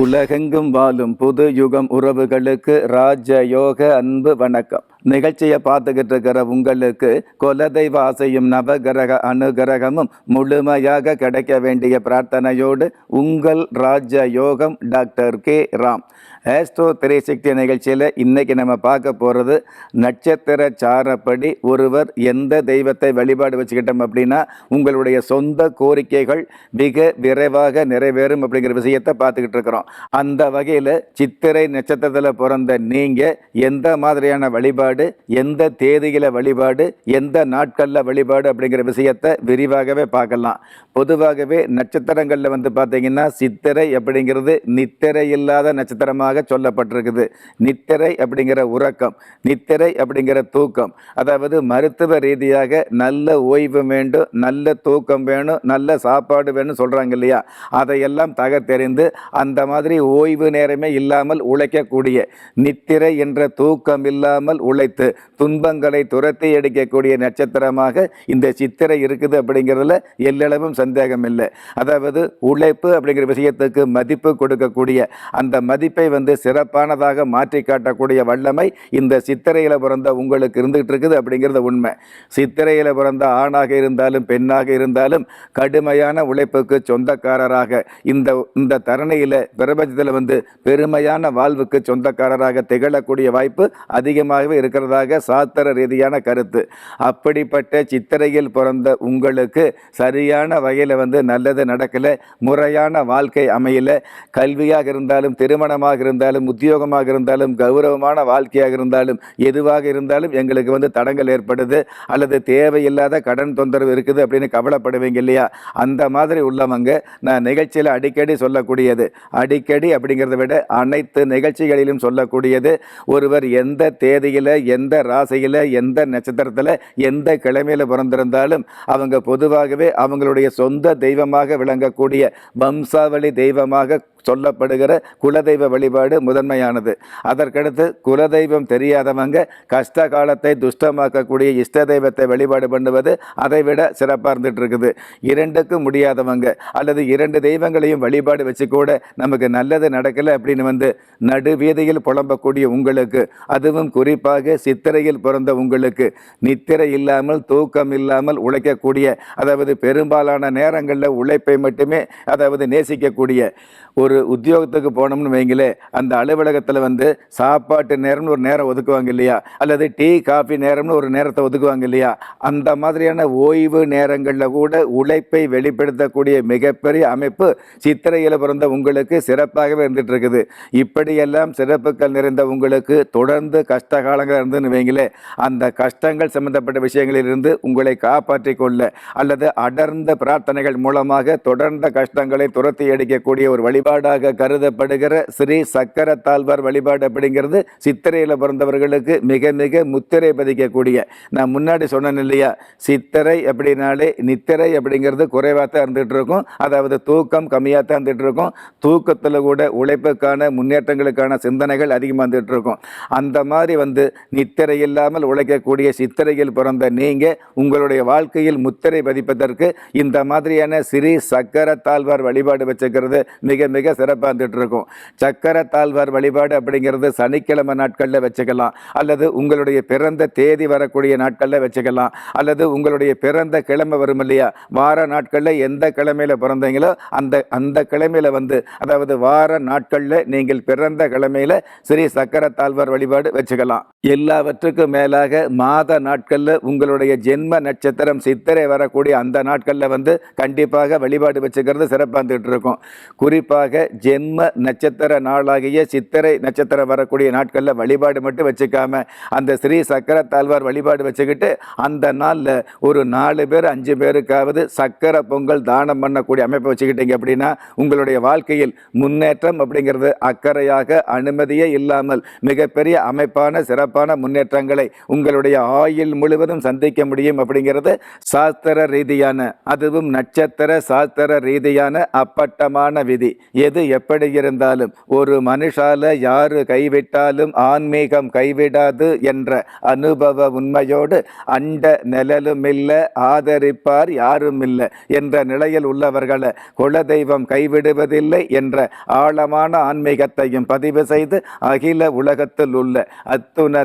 உலகெங்கும் வாழும் புது யுகம் உறவுகளுக்கு ராஜயோக அன்பு வணக்கம். நிகழ்ச்சியை பார்த்துக்கிட்டு இருக்கிற உங்களுக்கு குலதெய்வ ஆசையும் நவகிரக அனுகிரகமும் முழுமையாக கிடைக்க வேண்டிய பிரார்த்தனையோடு உங்கள் ராஜ யோகம் டாக்டர் கே ராம். ஆஸ்ட்ரோ திரைசக்தி நிகழ்ச்சியில் இன்றைக்கி நம்ம பார்க்க போகிறது நட்சத்திர சாரப்படி ஒருவர் எந்த தெய்வத்தை வழிபாடு வச்சுக்கிட்டோம் அப்படின்னா உங்களுடைய சொந்த கோரிக்கைகள் மிக விரைவாக நிறைவேறும் அப்படிங்கிற விஷயத்தை பார்த்துக்கிட்டு இருக்கிறோம். அந்த வகையில் சித்திரை நட்சத்திரத்தில் பிறந்த நீங்கள் எந்த மாதிரியான வழிபாடு எந்த தேதியில் வழிபாடு எந்த நாட்களில் வழிபாடு அப்படிங்கிற விஷயத்தை விரிவாகவே பார்க்கலாம். பொதுவாகவே நட்சத்திரங்களில் வந்து பார்த்தீங்கன்னா சித்திரை அப்படிங்கிறது நித்திரை இல்லாத நட்சத்திரமாக சொல்லப்பட்டிருக்குது. நித்திரை அப்படிங்கிற உறக்கம் நித்திரை அப்படிங்கிற தூக்கம் அதாவது மருத்துவ ரீதியாக நல்ல ஓய்வு வேண்டும் நல்ல தூக்கம் வேணும் நல்ல சாப்பாடு வேணும் சொல்கிறாங்க இல்லையா? அதையெல்லாம் தகத்தெறிந்து அந்த மாதிரி ஓய்வு நேரமே இல்லாமல் உழைக்கக்கூடிய நித்திரை என்ற தூக்கம் இல்லாமல் உழைத்து துன்பங்களை துரத்தி எடுக்கக்கூடிய நட்சத்திரமாக இந்த சித்திரை இருக்குது அப்படிங்கிறதுல எல்லளவும் சந்தேகம் இல்லை. அதாவது உழைப்பு அப்படிங்கிற விஷயத்துக்கு மதிப்பு கொடுக்கக்கூடிய அந்த மதிப்பை வந்து சிறப்பானதாக மாற்றி காட்டக்கூடிய வல்லமை இந்த சித்திரையில் பிறந்த உங்களுக்கு இருந்துகிட்டு இருக்குது அப்படிங்கிறது உண்மை. சித்திரையில் பிறந்த ஆணாக இருந்தாலும் பெண்ணாக இருந்தாலும் கடுமையான உழைப்புக்கு சொந்தக்காரராக இந்த இந்த தரணையில் பிரபஞ்சத்தில் வந்து பெருமையான வாழ்வுக்கு சொந்தக்காரராக திகழக்கூடிய வாய்ப்பு அதிகமாகவே இருக்கிறதாக சாஸ்திர ரீதியான கருத்து. அப்படிப்பட்ட சித்திரையில் பிறந்த உங்களுக்கு சரியான வகையில் வந்து நல்லது நடக்கலை முறையான வாழ்க்கை அமையல. கல்வியாக இருந்தாலும் திருமணமாக இருந்தாலும் உத்தியோகமாக இருந்தாலும் கௌரவமான வாழ்க்கையாக இருந்தாலும் எதுவாக இருந்தாலும் எங்களுக்கு வந்து தடங்கள் ஏற்படுது. அல்லது தேவையில்லாத கடன் தொந்தரவு இருக்குது அப்படின்னு கவலைப்படுவீங்க இல்லையா? அந்த மாதிரி உள்ளவங்க நான் நிகழ்ச்சியில் அடிக்கடி சொல்லக்கூடியது. அடிக்கடி அப்படிங்கிறத விட அனைத்து நிகழ்ச்சிகளிலும் சொல்லக்கூடியது. ஒருவர் எந்த தேதியில் எந்த ராசியில் எந்த நட்சத்திரத்தில் எந்த கிழமையில் பிறந்திருந்தாலும் அவங்க பொதுவாகவே அவங்களுடைய சொந்த தெய்வமாக விளங்கக்கூடிய வம்சாவளி தெய்வமாக சொல்லப்படுகிற குலதெய்வ வழிபாடு முதன்மையானது. அதற்கடுத்து குலதெய்வம் தெரியாதவங்க கஷ்ட காலத்தை துஷ்டமாக்கக்கூடிய இஷ்ட தெய்வத்தை வழிபாடு பண்ணுவது அதை விட சிறப்பாக இருந்துட்டு இருக்குது இரண்டுக்கும் முடியாதவங்க அல்லது இரண்டு தெய்வங்களையும் வழிபாடு வச்சு கூட நமக்கு நல்லது நடக்கலை அப்படின்னு வந்து நடு வீதியில் புலம்பக்கூடிய உங்களுக்கு அதுவும் குறிப்பாக சித்திரையில் பிறந்த உங்களுக்கு நித்திரை இல்லாமல் தூக்கம் இல்லாமல் உழைக்கக்கூடிய அதாவது பெரும்பாலான நேரங்களில் உழைப்பை மட்டுமே அதாவது நேசிக்கக்கூடிய ஒரு உத்தியோகத்துக்கு போனோம்னு வைங்களே அந்த அலுவலகத்தில் வந்து சாப்பாட்டு நேரம்னு ஒரு நேரம் ஒதுக்குவாங்க இல்லையா? அல்லது டீ காஃபி நேரம்னு ஒரு நேரத்தை ஒதுக்குவாங்க இல்லையா? அந்த மாதிரியான ஓய்வு நேரங்களில் கூட உழைப்பை வெளிப்படுத்தக்கூடிய மிகப்பெரிய அமைப்பு சித்திரையில் பிறந்த உங்களுக்கு சிறப்பாகவே இருந்துட்டு இருக்குது. இப்படியெல்லாம் சிறப்புகள் நிறைந்த உங்களுக்கு தொடர்ந்து கஷ்ட காலங்கள் இருந்துன்னு வைங்களே அந்த கஷ்டங்கள் சம்பந்தப்பட்ட விஷயங்களிலிருந்து உங்களை காப்பாற்றி கொள்ள அல்லது அடர்ந்த பிரார்த்தனைகள் மூலமாக தொடர்ந்த கஷ்டங்களை துரத்தி அடிக்கக்கூடிய ஒரு வழிபாடாக கருதப்படுகிற ஸ்ரீ சக்கர தாழ்வார் வழிபாடு அப்படிங்கிறது சித்திரையில் பிறந்தவர்களுக்கு மிக மிக முத்திரை பதிக்கக்கூடிய நான் முன்னாடி சொன்னேன் இல்லையா சித்திரை அப்படின்னாலே நித்திரை அப்படிங்கிறது குறைவாக தான் இருந்துகிட்டு இருக்கும். அதாவது தூக்கம் கம்மியாக தான் இருந்துகிட்டு இருக்கும். தூக்கத்தில் கூட உழைப்புக்கான முன்னேற்றங்களுக்கான சிந்தனைகள் அதிகமாக இருந்துகிட்டு இருக்கும். அந்த மாதிரி வந்து நித்திரை இல்லாமல் உழைக்கக்கூடிய சித்திரையில் பிறந்த நீங்கள் உங்களுடைய வாழ்க்கையில் முத்திரை பதிப்பதற்கு இந்த மாதிரியான ஸ்ரீ சக்கர தாழ்வார் வழிபாடு வச்சுக்கிறது மிக மிக சிறப்பாக இருந்துட்டு இருக்கும் சக்கர தாழ்வார் வழிபாடு அப்படிங்கிறது சனிக்கிழமை நாட்களில் வச்சுக்கலாம். அல்லது உங்களுடைய பிறந்த தேதி வரக்கூடிய நாட்களில் வச்சுக்கலாம். அல்லது உங்களுடைய பிறந்த கிழமை வரும் இல்லையா? வார நாட்களில் எந்த கிழமையில் பிறந்தீங்களோ அந்த அந்த கிழமையில் வந்து அதாவது வார நாட்களில் நீங்கள் பிறந்த கிழமையில் ஸ்ரீ சக்கர தாழ்வார் வழிபாடு வச்சுக்கலாம். எல்லாவற்றுக்கும் மேலாக மாத நாட்களில் உங்களுடைய ஜென்ம நட்சத்திரம் சித்திரை வரக்கூடிய அந்த நாட்களில் வந்து கண்டிப்பாக வழிபாடு வச்சுக்கிறது சிறப்பாக இருந்துகிட்டு இருக்கும். குறிப்பாக ஜென்ம நட்சத்திர நாளாகிய சித்திரை நட்சத்திரம் வரக்கூடிய நாட்களில் வழிபாடு மட்டும் வச்சுக்காம அந்த ஸ்ரீ சக்கர தாழ்வார் வழிபாடு வச்சுக்கிட்டு அந்த நாளில் ஒரு நாலு பேர் அஞ்சு பேருக்காவது சக்கர பொங்கல் தானம் பண்ணக்கூடிய அமைப்பை வச்சுக்கிட்டீங்க அப்படின்னா உங்களுடைய வாழ்க்கையில் முன்னேற்றம் அப்படிங்கிறது அக்கறையாக அனுமதியே இல்லாமல் மிகப்பெரிய அமைப்பான சிறப்பான சிறப்பான முன்னேற்றங்களை உங்களுடைய ஆயுள் முழுவதும் சந்திக்க முடியும் அப்படிங்கிறது சாஸ்திர ரீதியான அதுவும் நட்சத்திர சாஸ்திர ரீதியான அப்பட்டமான விதி. எது எப்படி இருந்தாலும் ஒரு மனுஷால யாரு கைவிட்டாலும் ஆன்மீகம் கைவிடாது என்ற அனுபவ உண்மையோடு அண்ட நிழலும் இல்லை ஆதரிப்பார் யாரும் இல்லை என்ற நிலையில் உள்ளவர்களை குலதெய்வம் கைவிடுவதில்லை என்ற ஆழமான ஆன்மீகத்தையும் பதிவு செய்து அகில உலகத்தில் உள்ள அத்துண